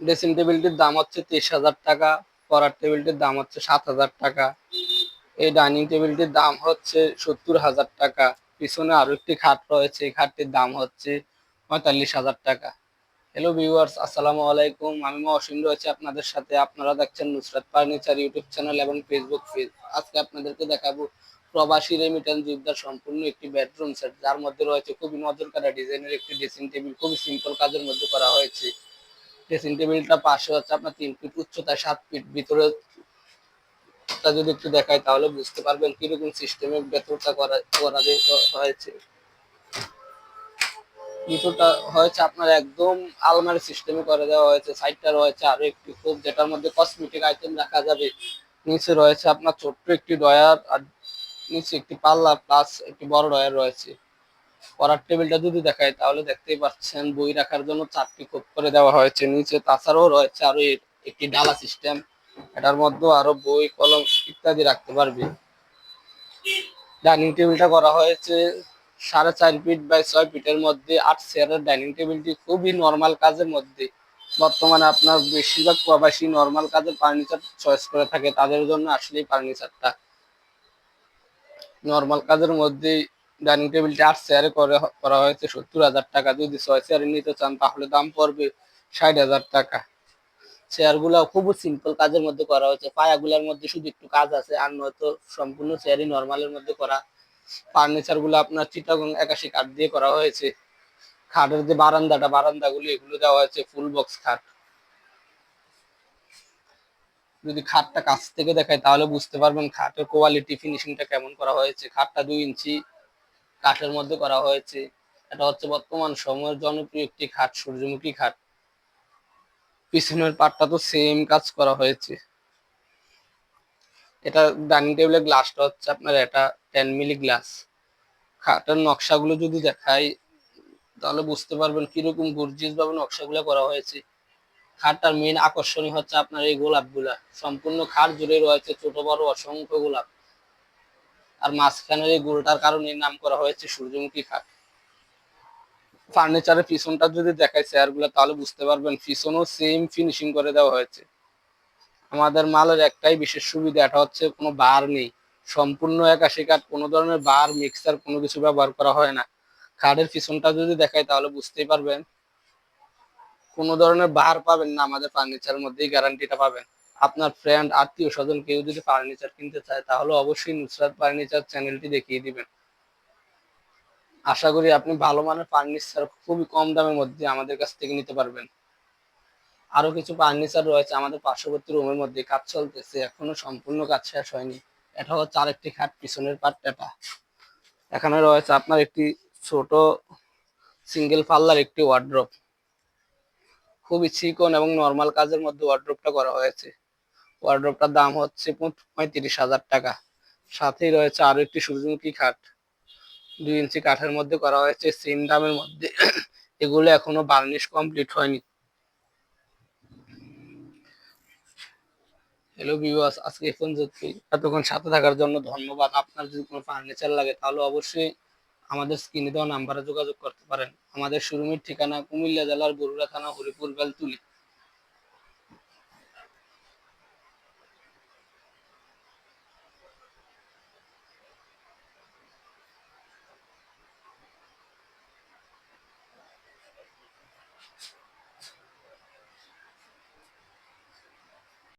Dressing টেবিলটির দাম হচ্ছে তেইশ হাজার টাকা, পড়ার টেবিলটির দাম হচ্ছে সাত হাজার টাকা। এই ডাইনিং টেবিলটির দাম হচ্ছে সত্তর হাজার টাকা। পিছনে আরও একটি খাট রয়েছে, এই খাটটির দাম হচ্ছে পঁয়তাল্লিশ হাজার টাকা। হ্যালো ভিউয়ার্স আসসালামু আলাইকুম। আমি মহসিন রয়েছে আপনাদের সাথে। আপনারা দেখছেন নুসরাত ফার্নিচার ইউটিউব চ্যানেল এবং ফেসবুক পেজ আজকে আপনাদেরকে দেখাবো প্রবাসী রেমিটেন্স যোদ্ধার সম্পূর্ণ একটি বেডরুম সেট যার মধ্যে রয়েছে খুবই নজর কাটা ডিজাইনের একটি ড্রেসিং টেবিল খুবই সিম্পল কাজের মধ্যে করা হয়েছে। ড্রেসিং টেবিলটা পাশে হচ্ছে আপনার তিন ফিট উচ্চতা সাত ফিট ভিতরে। যদি একটু দেখাই তাহলে বুঝতে পারবেন কীরকম সিস্টেমে ভেতরটা করা করা হয়েছে। ভিতরটা হয়েছে আপনার একদম আলমারি সিস্টেমে করে দেওয়া হয়েছে সাইডটা রয়েছে আরও একটি খুব, যেটার মধ্যে কসমেটিক আইটেম রাখা যাবে। নিচে রয়েছে আপনার ছোট্ট একটি ডয়ার আর নিচে একটি পাল্লা প্লাস একটি বড় ডয়ার রয়েছে। পড়ার টেবিলটা যদি দেখায়, তাহলে দেখতেই পাচ্ছেন বই রাখার জন্য চারটি কোপ করে দেওয়া হয়েছে। নিচে তাছাড়াও রয়েছে আরও একটি ডালা সিস্টেম। এটার মধ্যে আরও বই, কলম ইত্যাদি রাখতে পারবে। ডাইনিং টেবিলটা করা হয়েছে সাড়ে চার ফিট বাই ছয় ফিটের মধ্যে। আট চেয়ারের ডাইনিং টেবিলটি খুবই নর্মাল কাজের মধ্যে। বর্তমানে আপনার বেশিরভাগ প্রবাসী নর্মাল কাজের ফার্নিচার চয়েস করে থাকে। তাদের জন্য আসলে ফার্নিচারটা নর্মাল কাজের মধ্যে ডাইনিং টেবিলটি আট চেয়ারে করে করা হয়েছে, সত্তর হাজার টাকা। যদি ছয় চেয়ারে নিতে চান, তাহলে দাম পড়বে ষাট হাজার টাকা। চেয়ারগুলো খুব সিম্পল কাজের মধ্যে করা হয়েছে। পায়াগুলোর মধ্যে শুধু একটু কাজ আছে, আর নয়তো সম্পূর্ণ চেয়ারই নর্মালের মধ্যে করা। ফার্নিচারগুলো আপনার চিটাগং একাশি কাঠ দিয়ে করা হয়েছে। খাটের যে বারান্দাটা, বারান্দাগুলো, এগুলো দেওয়া হয়েছে ফুল বক্স খাট। যদি খাটটা কাছ থেকে দেখায় তাহলে বুঝতে পারবেন খাটের কোয়ালিটি ফিনিশিংটা কেমন করা হয়েছে। খাটটা দুই ইঞ্চি কাঠের মধ্যে করা হয়েছে। এটা হচ্ছে বর্তমান সময়ের জনপ্রিয় একটি খাট, সূর্যমুখী খাট। পিছনের পাটটা তো সেম কাজ করা হয়েছে। এটা ডাইনিং টেবিলের গ্লাসটা হচ্ছে আপনার এটা টেন মিলি গ্লাস খাটের নকশাগুলো যদি দেখাই, তাহলে বুঝতে পারবেন কীরকম গর্জিয়াস ভাবে নকশাগুলো করা হয়েছে। খাটটার মেন আকর্ষণীয় হচ্ছে আপনার এই গোলাপগুলা। সম্পূর্ণ খাট জুড়ে রয়েছে ছোট, বড়, অসংখ্য গোলাপ। আর মাঝখানের এই গোলটার কারণে নাম করা হয়েছে সূর্যমুখী খাট। ফার্নিচারের পিছনটা যদি দেখায় চেয়ারগুলো তাহলে বুঝতে পারবেন পিছনও সেম ফিনিশিং করে দেওয়া হয়েছে। আমাদের মালের একটাই বিশেষ সুবিধা, এটা হচ্ছে কোনো বার নেই। সম্পূর্ণ একাশি কাঠ, কোনো ধরনের বার মিক্সার কোনো কিছু ব্যবহার করা হয় না। কাঠের পিছনটা যদি দেখায় তাহলে বুঝতেই পারবেন কোনো ধরনের বার পাবেন না, আমাদের ফার্নিচারের মধ্যেই গ্যারান্টিটা পাবেন। আপনার ফ্রেন্ড আত্মীয় স্বজন কেউ যদি ফার্নিচার কিনতে চায়, তাহলে অবশ্যই নুসরাত ফার্নিচার চ্যানেলটি দেখিয়ে দিবেন। আশা করি আপনি ভালো মানের ফার্নিচার খুবই কম দামের মধ্যে আমাদের কাছ থেকে নিতে পারবেন। আরও কিছু ফার্নিচার রয়েছে আমাদের পার্শ্ববর্তী রুমের মধ্যে, কাজ চলতেছে, এখনও সম্পূর্ণ কাজ শেষ হয়নি। এটা হচ্ছে আরেকটি খাট, পিছনের পার্ট এটা। এখানে রয়েছে আপনার একটি ছোট সিঙ্গেল পাল্লার একটি ওয়ার্ড্রপ খুবই চিকন এবং নর্মাল কাজের মধ্যে ওয়ার্ড্রপটা করা হয়েছে। ওয়ার্ড্রপটার দাম হচ্ছে পঁয়ত্রিশ হাজার টাকা। সাথেই রয়েছে আরও একটি সূর্যমুখী খাট। দুই ইঞ্চি কাঠের মধ্যে করা হয়েছে সেম দামের মধ্যে। এগুলো এখনও বার্নিশ কমপ্লিট হয়নি। হ্যালো ভিউয়ার্স আজকে এই পর্যন্ত। এতক্ষণ সাথে থাকার জন্য ধন্যবাদ। আপনার যদি কোনো ফার্নিচার লাগে, তাহলে অবশ্যই আমাদের স্ক্রিনে দেওয়া নাম্বারে যোগাযোগ করতে পারেন। আমাদের শোরুমের ঠিকানা কুমিল্লা জেলার বরুড়া থানা হরিপুর বেলতুলি।